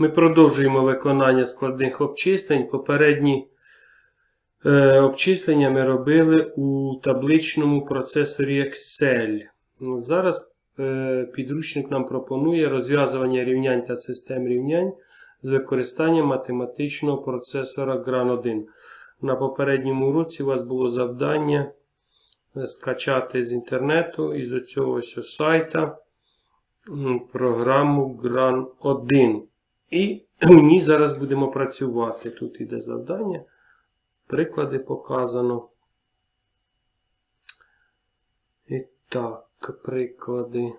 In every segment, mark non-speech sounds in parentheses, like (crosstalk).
Ми продовжуємо виконання складних обчислень. Попередні е, обчислення ми робили у табличному процесорі Excel. Зараз е, підручник нам пропонує розв'язування рівнянь та систем рівнянь з використанням математичного процесора GRAN 1. На попередньому уроці у вас було завдання е, скачати з інтернету із оцього ось сайта програму GRAN 1. І (clears throat) у ній зараз будемо працювати. Тут іде завдання. Приклади показано. І так, приклади.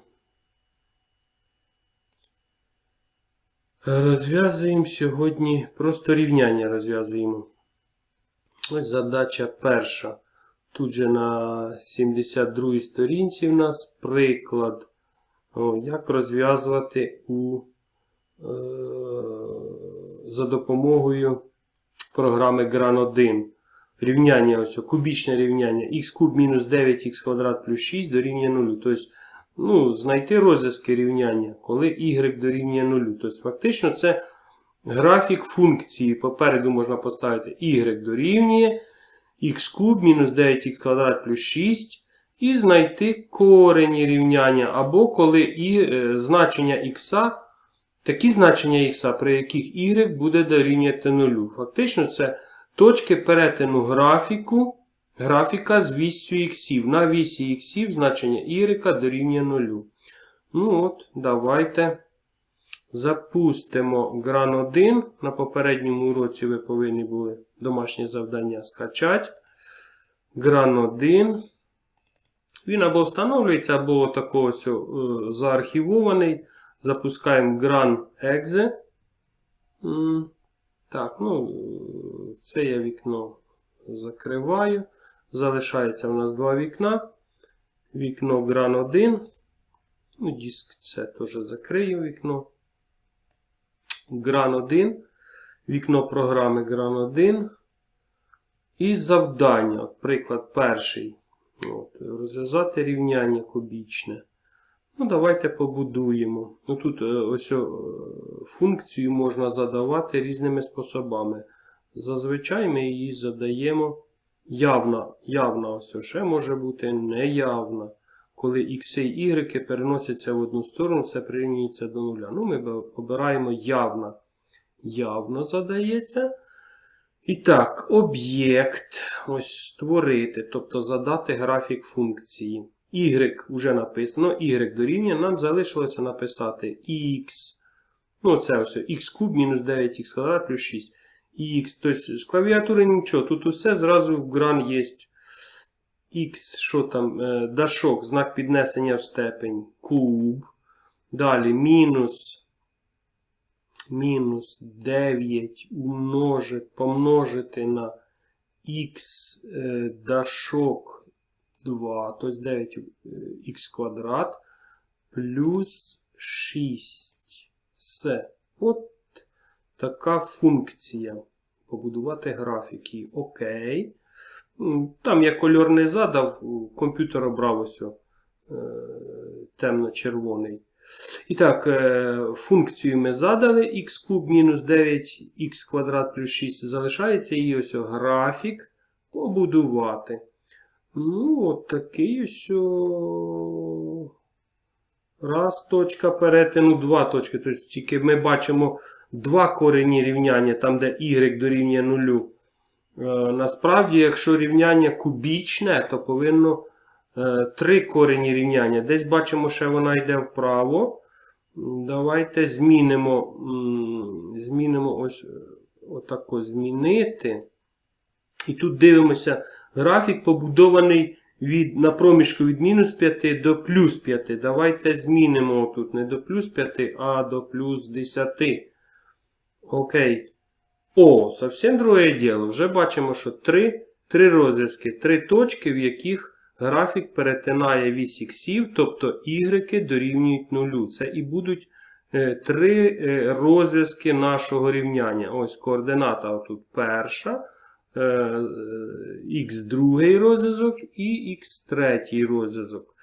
Розв'язуємо сьогодні просто рівняння розв'язуємо. Ось задача перша. Тут же на 72 сторінці в нас приклад, О, як розв'язувати у за допомогою програми GRAN 1. Рівняння ось, кубічне рівняння х куб мінус 9х квадрат плюс 6 дорівнює 0. Тобто, ну, знайти розв'язки рівняння, коли y дорівнює 0. Тобто, фактично, це графік функції. Попереду можна поставити y дорівнює х куб мінус 9х квадрат плюс 6. І знайти корені рівняння, або коли і е, значення х такі значення х, при яких y буде дорівнювати 0. Фактично, це точки перетину графіку, графіка з вісю х. На вісі х значення y дорівнює 0. Ну от, давайте запустимо GRAN 1. На попередньому уроці ви повинні були домашнє завдання скачати. GRAN 1. Він або встановлюється, або ось, е, заархівований. Запускаємо Gran Exe. Так, ну, це я вікно закриваю. Залишається у нас два вікна. Вікно Gran 1. Ну, диск це теж закрию вікно. Gran 1. Вікно програми Gran 1. І завдання. Приклад перший. От, розв'язати рівняння кубічне. Ну, давайте побудуємо. Ну, Тут е, ось е, функцію можна задавати різними способами. Зазвичай ми її задаємо явна. Явна ось ще може бути неявна. Коли x і y переносяться в одну сторону, це прирівнюється до нуля. Ну, Ми обираємо явна. Явно задається. І так, об'єкт ось створити, тобто задати графік функції. Y вже написано, y дорівнює, нам залишилося написати x. Ну, це ось x куб мінус 9х квадрат плюс 6. x. Тобто з клавіатури нічого. Тут усе зразу в гран є. X, що там, е, дашок, знак піднесення в степень, куб. Далі мінус. Мінус 9 умножити, помножити на x е, дашок 2, тобто 9х квадрат плюс 6. Все. От така функція. Побудувати графіки. Окей. Там я кольор не задав, комп'ютер обрав ось е, темно-червоний. І так, е, функцію ми задали х куб мінус 9х квадрат плюс 6. Залишається її ось графік побудувати. Ну, от такий ось. Раз точка перетину, два точки. Тобто тільки ми бачимо два корені рівняння, там, де y дорівнює нулю. Е, насправді, якщо рівняння кубічне, то повинно е, три корені рівняння. Десь бачимо, що вона йде вправо. Давайте змінимо змінимо ось отако змінити. І тут дивимося. Графік побудований від, на проміжку від мінус 5 до плюс 5. Давайте змінимо тут не до плюс 5, а до плюс 10. Окей. О, зовсім друге діло. Вже бачимо, що 3 три розв'язки, 3 точки, в яких графік перетинає вісь іксів, тобто y дорівнюють 0. Це і будуть е, три е, розв'язки нашого рівняння. Ось координата тут перша. Х е, другий розв'язок і х третій розв'язок.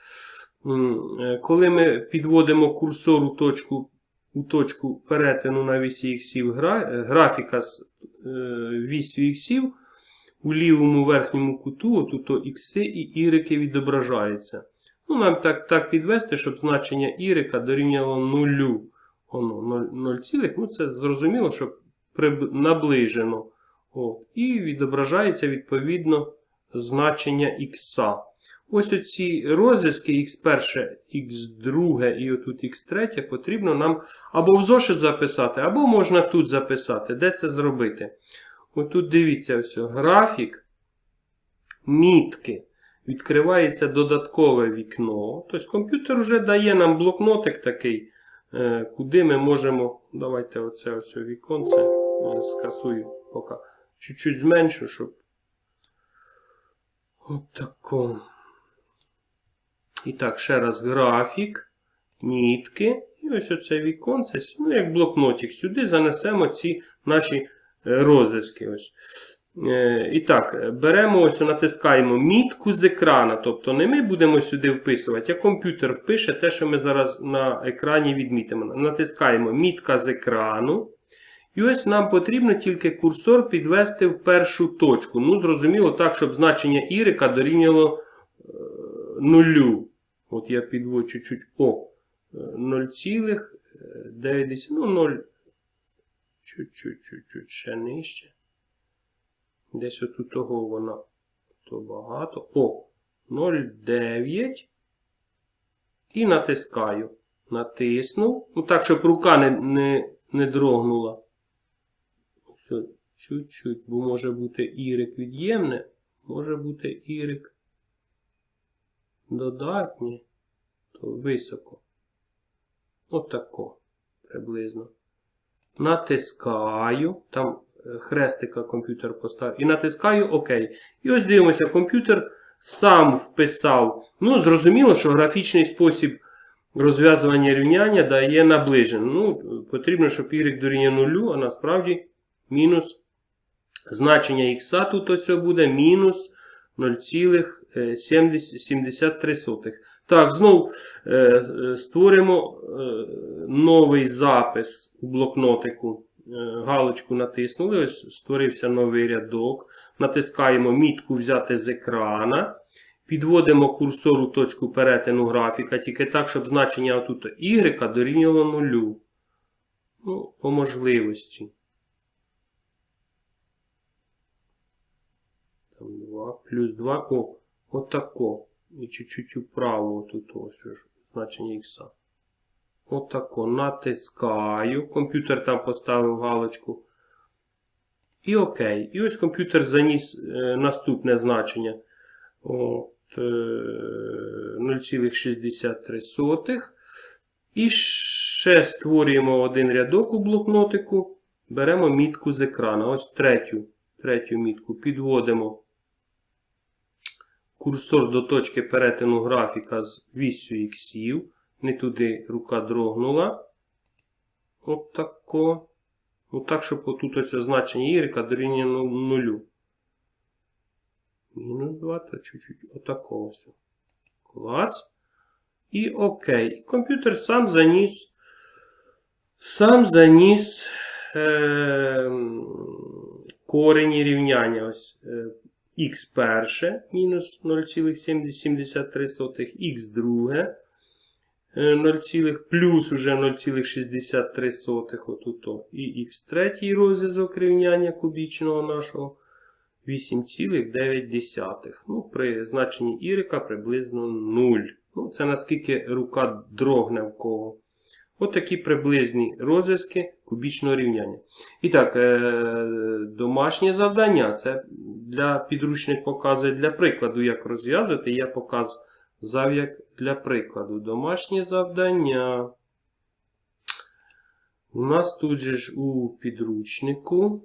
Е, коли ми підводимо курсор у точку у точку перетину на вісі е, графіка з е, вісю іксів у лівому верхньому куту, отут ікси і ірики відображаються. Ну, нам так, так підвести, щоб значення ірика дорівняло нулю. Воно 0, 0 цілих, ну це зрозуміло, що приб- наближено. От. І відображається відповідно значення ікса. Ось оці розв'язки x1, x2 і отут x3 потрібно нам або в зошит записати, або можна тут записати. Де це зробити? Отут дивіться, ось графік мітки. Відкривається додаткове вікно. Тобто комп'ютер вже дає нам блокнотик такий, е, куди ми можемо. Давайте оце ось віконце е, скасую поки. Чуть-чуть зменшу, щоб. От тако. І так, ще раз графік, мітки. І ось оце віконце, ну, як блокнотик. Сюди занесемо ці наші е. Ось. Е, І так, беремо ось, натискаємо мітку з екрана. Тобто не ми будемо сюди вписувати, а комп'ютер впише те, що ми зараз на екрані відмітимо. Натискаємо мітка з екрану. І ось нам потрібно тільки курсор підвести в першу точку. Ну, зрозуміло, так, щоб значення ірика дорівняло е, нулю. От я підводжу чуть-чуть О. е, 0,9. Ну, 0. Чуть-чуть, ще нижче. Десь отут того вона то багато. О, 0,9. І натискаю. Натиснув. Ну так, щоб рука не, не, не дрогнула. Все, чуть-чуть, бо може бути ірик від'ємне, може бути ірик додатнє, то високо. Отако приблизно. Натискаю. Там е, хрестика комп'ютер поставив. І натискаю ОК. І ось дивимося, комп'ютер сам вписав. Ну, зрозуміло, що графічний спосіб розв'язування рівняння дає наближене. Ну, потрібно, щоб y дорівнює нулю, а насправді мінус значення х тут ось буде мінус 0,73. Так, знов е, створимо е, новий запис у блокнотику. Е, галочку натиснули, ось створився новий рядок. Натискаємо мітку взяти з екрана. Підводимо курсор у точку перетину графіка, тільки так, щоб значення тут y дорівнювало нулю. Ну, по можливості. Там 2 плюс 2. О, отако. І чуть-чуть вправо тут ось значення х. Отако. Натискаю. Комп'ютер там поставив галочку. І ОК. І ось комп'ютер заніс е, наступне значення. От, е, 0,63. І ще створюємо один рядок у блокнотику. Беремо мітку з екрана. Ось третю, третю мітку. Підводимо курсор до точки перетину графіка з вісю іксів. Не туди рука дрогнула. От тако. Ну так, щоб отут ось значення y дорівнює ну- нулю. Мінус 2, то чуть-чуть отако ось. Клац. І окей. Комп'ютер сам заніс. Сам заніс е, корені рівняння. Ось е, х перше мінус 0,73, х друге. 0, плюс уже 0,63 отут. І х третій розв'язок рівняння кубічного нашого 8,9. Ну, при значенні y приблизно 0. Ну, це наскільки рука дрогне в кого. От приблизні розв'язки кубічного рівняння. І так, е, домашнє завдання. Це для підручник показує для прикладу, як розв'язувати. Я показав як для прикладу. Домашнє завдання. У нас тут же ж у підручнику.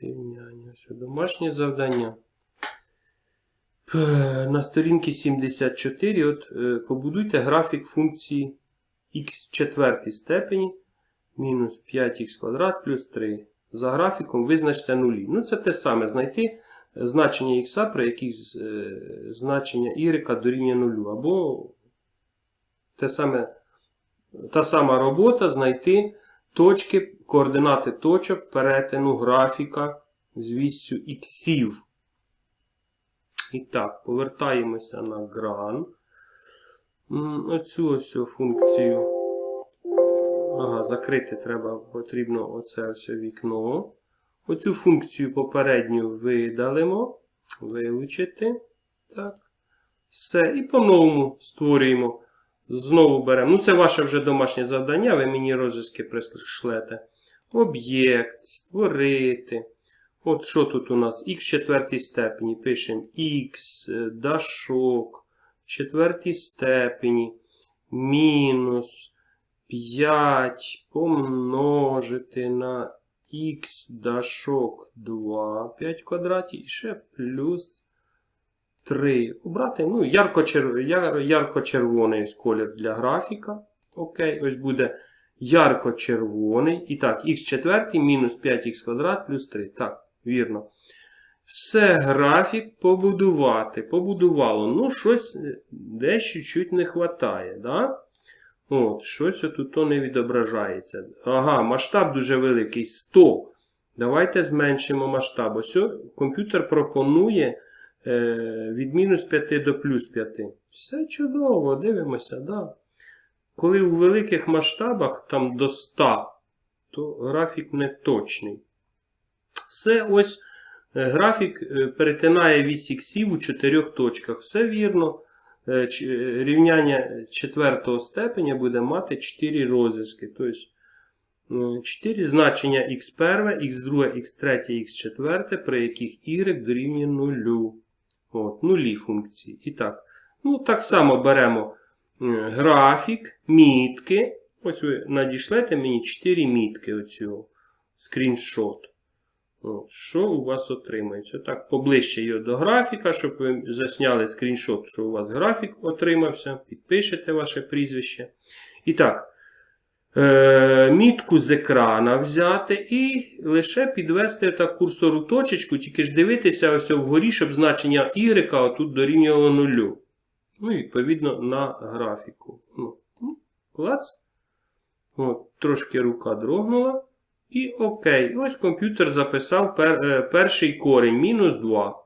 Рівняння. Ось домашнє завдання. Е, На сторінці 74 от, е, побудуйте графік функції х четвертій степені мінус 5х квадрат плюс 3. За графіком визначте нулі. Ну, це те саме знайти значення х, при яких е, значення y дорівнює нулю. Або те саме, та сама робота знайти точки, координати точок перетину графіка з вістю іксів. І так, повертаємося на гран. Оцю ось функцію. Ага, закрити треба, потрібно оце ось вікно. Оцю функцію попередню видалимо. Вилучити. Так. Все. І по-новому створюємо. Знову беремо. Ну, це ваше вже домашнє завдання, ви мені розв'язки пришлете. Об'єкт, створити. От що тут у нас? Х в четвертій степені. Пишемо х, е, дашок в четвертій степені. Мінус 5 помножити на х дашок 2, 5 квадратів і ще плюс 3. Обрати ну, ярко-чер... яр... ярко-червоний ось колір для графіка. Окей, ось буде ярко-червоний. І так, х четвертий мінус 5х квадрат плюс 3. Так, вірно. Все, графік побудувати. Побудувало. Ну, щось е, дещо чуть не вистачає. Да? От, щось отут то не відображається. Ага, масштаб дуже великий 100. Давайте зменшимо масштаб. Ось комп'ютер пропонує е, від мінус 5 до плюс 5. Все чудово, дивимося, да. Коли у великих масштабах, там до 100, то графік не точний. Все ось е, графік е, перетинає вісь іксів у чотирьох точках. Все вірно. Е, Рівняння четвертого степеня буде мати 4 розв'язки. Тобто 4 значення х1, х2, х3, х4, при яких y дорівнює 0. От, нулі функції. І так. Ну, так само беремо графік, мітки. Ось ви надішлете мені 4 мітки оцього. Скріншот. От, що у вас отримається? Так, поближче його до графіка, щоб ви засняли скріншот, що у вас графік отримався. Підпишете ваше прізвище. І так, е, мітку з екрана взяти і лише підвести так курсор у точечку, тільки ж дивитися ось вгорі, щоб значення y отут дорівнювало нулю. Ну, відповідно на графіку. Ну, клац. От, трошки рука дрогнула. І окей. Ось комп'ютер записав пер, е, перший корінь мінус 2.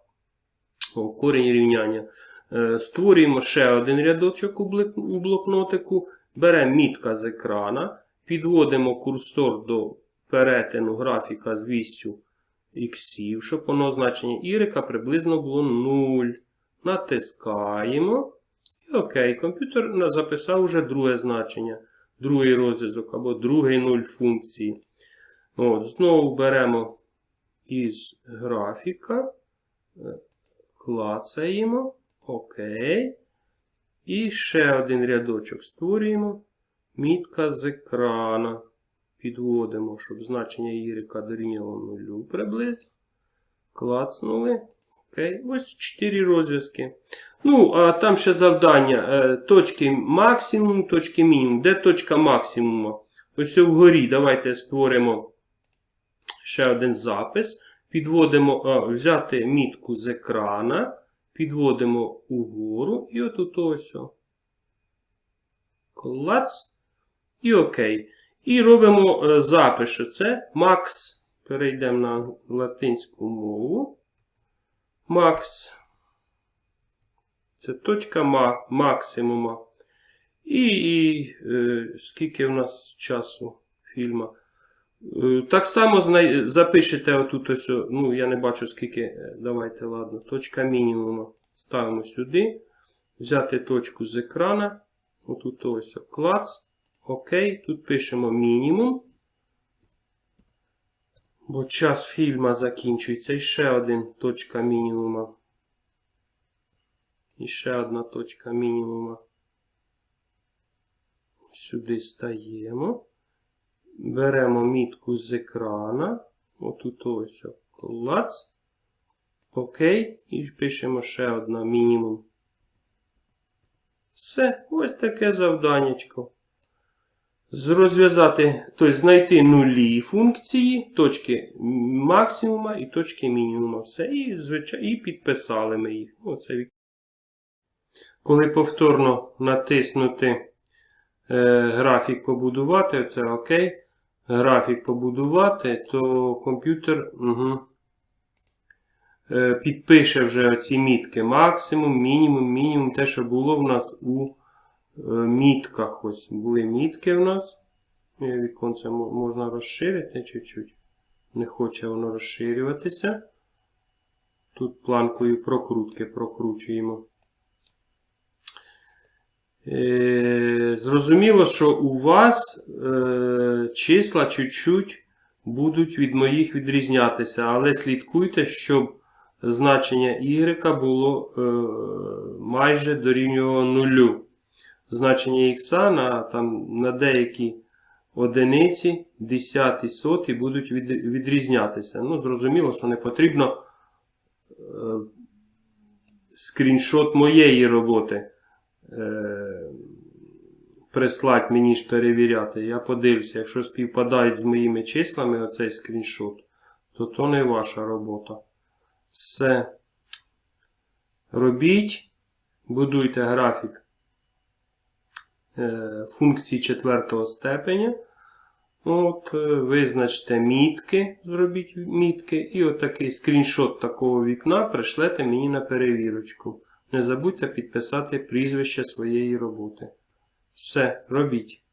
О, корінь рівняння. Е, створюємо ще один рядочок у, блокнотику. Беремо мітка з екрана. Підводимо курсор до перетину графіка з вістю іксів, щоб воно значення y приблизно було 0. Натискаємо. І окей, комп'ютер записав уже друге значення, другий розв'язок або другий нуль функції. От, знову беремо із графіка, е, клацаємо. Окей. І ще один рядочок створюємо. Мітка з екрана. Підводимо, щоб значення y дорівняло 0 приблизно. Клацнули. Окей. Ось 4 розв'язки. Ну, а там ще завдання. е, Точки максимум, точки мінімум. Де точка максимуму? Ось вгорі. Давайте створимо ще один запис. Підводимо, а, взяти мітку з екрана, підводимо угору і отут ось. Клац. І окей. І робимо е, запис, що це макс. Перейдемо на латинську мову. Макс. Це точка максимума. І, і е, скільки в нас часу фільма? Е, Так само запишете отут ось, ну я не бачу скільки, е, давайте, ладно, точка мінімуму. Ставимо сюди. Взяти точку з екрана. Отут ось клац. Окей. Тут пишемо мінімум. Бо час фільма закінчується. І ще один точка мінімума. І ще одна точка мінімума. Сюди стаємо. Беремо мітку з екрана. Отут ось клац. Окей. І пишемо ще одна мінімум. Все, ось таке завданнячко. Розв'язати, тобто знайти нулі функції, точки максимума і точки мінімума. Все. І, звичайно, і підписали ми їх. Ну, це вік- Коли повторно натиснути е, графік побудувати, це ОК. Графік побудувати, то комп'ютер угу, підпише вже оці мітки. Максимум, мінімум, мінімум, те, що було в нас у е, мітках. Ось були мітки в нас. Віконце можна розширити чуть-чуть. Не хоче воно розширюватися. Тут планкою прокрутки прокручуємо. Е, Зрозуміло, що у вас е, числа чуть-чуть будуть від моїх відрізнятися, але слідкуйте, щоб значення y було е, майже дорівнювало нулю. Значення х на, там, на деякі одиниці, десяті, соті будуть від, відрізнятися. Ну, зрозуміло, що не потрібно е, скріншот моєї роботи прислати мені ж перевіряти. Я подивлюся, якщо співпадають з моїми числами оцей скріншот, то то не ваша робота. Все. Робіть, будуйте графік е, функції четвертого степеня. От, е, визначте мітки, зробіть мітки, і отакий скріншот такого вікна пришлете мені на перевірочку. Не забудьте підписати прізвище своєї роботи. Все, робіть.